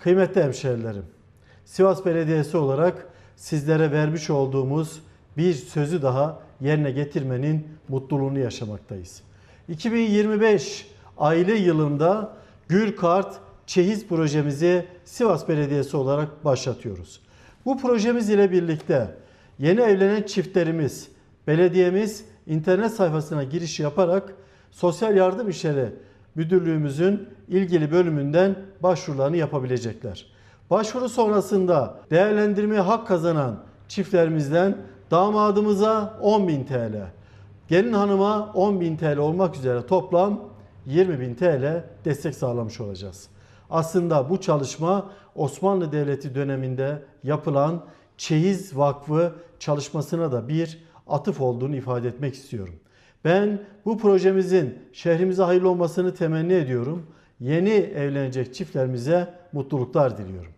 Kıymetli hemşehrilerim, Sivas Belediyesi olarak sizlere vermiş olduğumuz bir sözü daha yerine getirmenin mutluluğunu yaşamaktayız. 2025 aile yılında Gül Kart Çeyiz projemizi Sivas Belediyesi olarak başlatıyoruz. Bu projemiz ile birlikte yeni evlenen çiftlerimiz, belediyemiz internet sayfasına giriş yaparak Sosyal Yardım İşleri Müdürlüğümüzün ilgili bölümünden başvurularını yapabilecekler. Başvuru sonrasında değerlendirmeye hak kazanan çiftlerimizden damadımıza 10.000 TL, gelin hanıma 10.000 TL olmak üzere toplam 20.000 TL destek sağlamış olacağız. Aslında bu çalışma Osmanlı Devleti döneminde yapılan Çeyiz Vakfı çalışmasına da bir atıf olduğunu ifade etmek istiyorum. Ben bu projemizin şehrimize hayırlı olmasını temenni ediyorum. Yeni evlenecek çiftlerimize mutluluklar diliyorum.